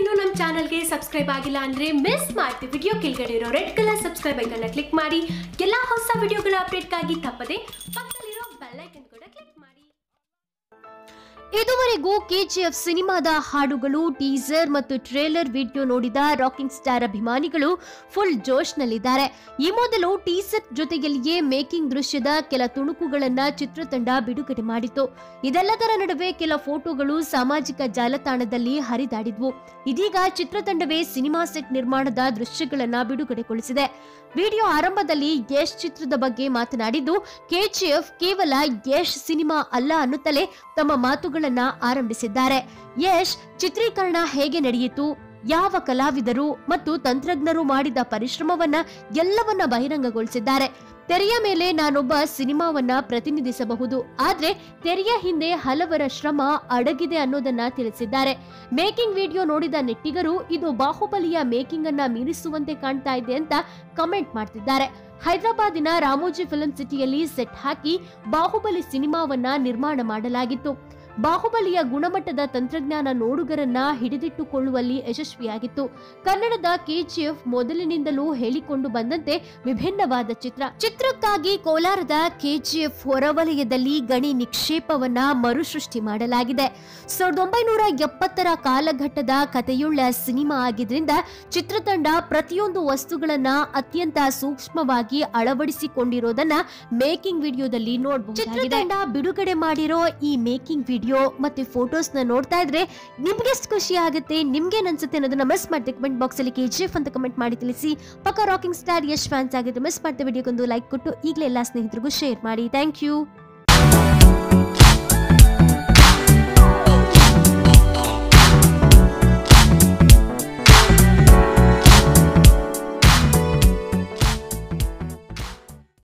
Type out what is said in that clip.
ಇನ್ನೂ ನಮ್ಮ ಚಾನಲ್ಗೆ ಸಬ್ಸ್ಕ್ರೈಬ್ ಆಗಿಲ್ಲ ಅಂದ್ರೆ ಮಿಸ್ ಮಾಡ್ತಿ ವಿಡಿಯೋ ಕೆಳಗಡೆ ಇರೋ ರೆಡ್ ಕಲರ್ ಸಬ್ಸ್ಕ್ರೈಬ್ ಐಕನ್ನ ಕ್ಲಿಕ್ ಮಾಡಿ. ಎಲ್ಲಾ ಹೊಸ ವಿಡಿಯೋಗಳ ಅಪ್ಡೇಟ್ಗಾಗಿ ತಪ್ಪದೆ ಪಕ್ಕದಲ್ಲಿರೋ ಇದುವರೆಗೂ ಕೆಜಿಎಫ್ ಸಿನಿಮಾದ ಹಾಡುಗಳು, ಟೀಸರ್ ಮತ್ತು ಟ್ರೇಲರ್ ವಿಡಿಯೋ ನೋಡಿದ ರಾಕಿಂಗ್ ಸ್ಟಾರ್ ಅಭಿಮಾನಿಗಳು ಫುಲ್ ಜೋಶ್ನಲ್ಲಿದ್ದಾರೆ. ಈ ಮೊದಲು ಟೀಸರ್ ಜೊತೆಯಲ್ಲಿಯೇ ಮೇಕಿಂಗ್ ದೃಶ್ಯದ ಕೆಲ ತುಣುಕುಗಳನ್ನ ಚಿತ್ರತಂಡ ಬಿಡುಗಡೆ ಮಾಡಿತು. ಇದೆಲ್ಲದರ ನಡುವೆ ಕೆಲ ಫೋಟೋಗಳು ಸಾಮಾಜಿಕ ಜಾಲತಾಣದಲ್ಲಿ ಹರಿದಾಡಿದ್ವು. ಇದೀಗ ಚಿತ್ರತಂಡವೇ ಸಿನಿಮಾ ಸೆಟ್ ನಿರ್ಮಾಣದ ದೃಶ್ಯಗಳನ್ನ ಬಿಡುಗಡೆಗೊಳಿಸಿದೆ. ವಿಡಿಯೋ ಆರಂಭದಲ್ಲಿ ಯಶ್ ಚಿತ್ರದ ಬಗ್ಗೆ ಮಾತನಾಡಿದ್ದು, ಕೆಜಿಎಫ್ ಕೇವಲ ಯಶ್ ಸಿನಿಮಾ ಅಲ್ಲ ಅನ್ನುತ್ತಲೇ ತಮ್ಮ ಮಾತುಗಳನ್ನ ಆರಂಭಿಸಿದ್ದಾರೆ. ಯಶ್ ಚಿತ್ರೀಕರಣ ಹೇಗೆ ನಡೆಯಿತು? ಯಾವ ಕಲಾವಿದರು ಮತ್ತು ತಂತ್ರಜ್ಞರು ಮಾಡಿದ ಪರಿಶ್ರಮವನ್ನ ಎಲ್ಲವನ್ನ ಬಹಿರಂಗಗೊಳಿಸಿದ್ದಾರೆ. ತೆರೆಯ ಮೇಲೆ ನಾನೊಬ್ಬ ಸಿನಿಮಾವನ್ನ ಪ್ರತಿನಿಧಿಸಬಹುದು. ಆದ್ರೆ ತೆರೆಯ ಹಿಂದೆ ಹಲವರ ಶ್ರಮ ಅಡಗಿದೆ ಅನ್ನೋದನ್ನ ತಿಳಿಸಿದ್ದಾರೆ. ಮೇಕಿಂಗ್ ವಿಡಿಯೋ ನೋಡಿದ ನೆಟ್ಟಿಗರು, ಇದು ಬಾಹುಬಲಿಯ ಮೇಕಿಂಗ್ ಅನ್ನ ಮೀರಿಸುವಂತೆ ಕಾಣ್ತಾ ಇದೆ ಅಂತ ಕಮೆಂಟ್ ಮಾಡ್ತಿದ್ದಾರೆ. ಹೈದರಾಬಾದಿನ ರಾಮೋಜಿ ಫಿಲ್ಮ್ ಸಿಟಿಯಲ್ಲಿ ಸೆಟ್ ಹಾಕಿ ಬಾಹುಬಲಿ ಸಿನಿಮಾವನ್ನ ನಿರ್ಮಾಣ ಮಾಡಲಾಗಿತ್ತು. ಬಾಹುಬಲಿಯ ಗುಣಮಟ್ಟದ ತಂತ್ರಜ್ಞಾನ ನೋಡುಗರನ್ನ ಹಿಡಿದಿಟ್ಟುಕೊಳ್ಳುವಲ್ಲಿ ಯಶಸ್ವಿಯಾಗಿತ್ತು. ಕನ್ನಡದ ಕೆಜಿಎಫ್ ಮೊದಲಿನಿಂದಲೂ ಹೇಳಿಕೊಂಡು ಬಂದಂತೆ ವಿಭಿನ್ನವಾದ ಚಿತ್ರ. ಚಿತ್ರಕ್ಕಾಗಿ ಕೋಲಾರದ ಕೆಜಿಎಫ್ ಹೊರವಲಯದಲ್ಲಿ ಗಣಿ ನಿಕ್ಷೇಪವನ್ನ ಮರುಸೃಷ್ಟಿ ಮಾಡಲಾಗಿದೆ. ಸಾವಿರದ ಒಂಬೈನೂರ ಎಪ್ಪತ್ತರ ಕಾಲಘಟ್ಟದ ಕಥೆಯುಳ್ಳ ಸಿನಿಮಾ ಆಗಿದ್ರಿಂದ ಚಿತ್ರತಂಡ ಪ್ರತಿಯೊಂದು ವಸ್ತುಗಳನ್ನ ಅತ್ಯಂತ ಸೂಕ್ಷ್ಮವಾಗಿ ಅಳವಡಿಸಿಕೊಂಡಿರೋದನ್ನ ಮೇಕಿಂಗ್ ವಿಡಿಯೋದಲ್ಲಿ ನೋಡಬಹುದು ಚಿತ್ರತಂಡ ಬಿಡುಗಡೆ ಮಾಡಿರೋ ಈ ಮೇಕಿಂಗ್ ವಿಡಿಯೋ ಮತ್ತೆ ಫೋಟೋಸ್ನ ನೋಡ್ತಾ ಇದ್ರೆ ನಿಮ್ಗೆ ಎಷ್ಟು ಖುಷಿ ಆಗುತ್ತೆ, ನಿಮ್ಗೆ ಅನ್ಸುತ್ತೆ ಅನ್ನೋದನ್ನ ಮಿಸ್ ಮಾಡ್ತೀವಿ ಕಮೆಂಟ್ ಬಾಕ್ಸ್ ಅಲ್ಲಿ ಕೆಜಿಎಫ್ ಅಂತ ಕಮೆಂಟ್ ಮಾಡಿ ತಿಳಿಸಿ. ಪಕ್ಕ ರಾಕಿಂಗ್ ಸ್ಟಾರ್ ಯಶ್ ಫ್ಯಾನ್ಸ್ ಆಗಿದ್ರೆ ಮಿಸ್ ಮಾಡ್ತೀವಿ ವಿಡಿಯೋಗೊಂದು ಲೈಕ್ ಕೊಟ್ಟು ಈಗಲೇ ಎಲ್ಲ ಸ್ನೇಹಿತರಿಗೂ ಶೇರ್ ಮಾಡಿ. Thank you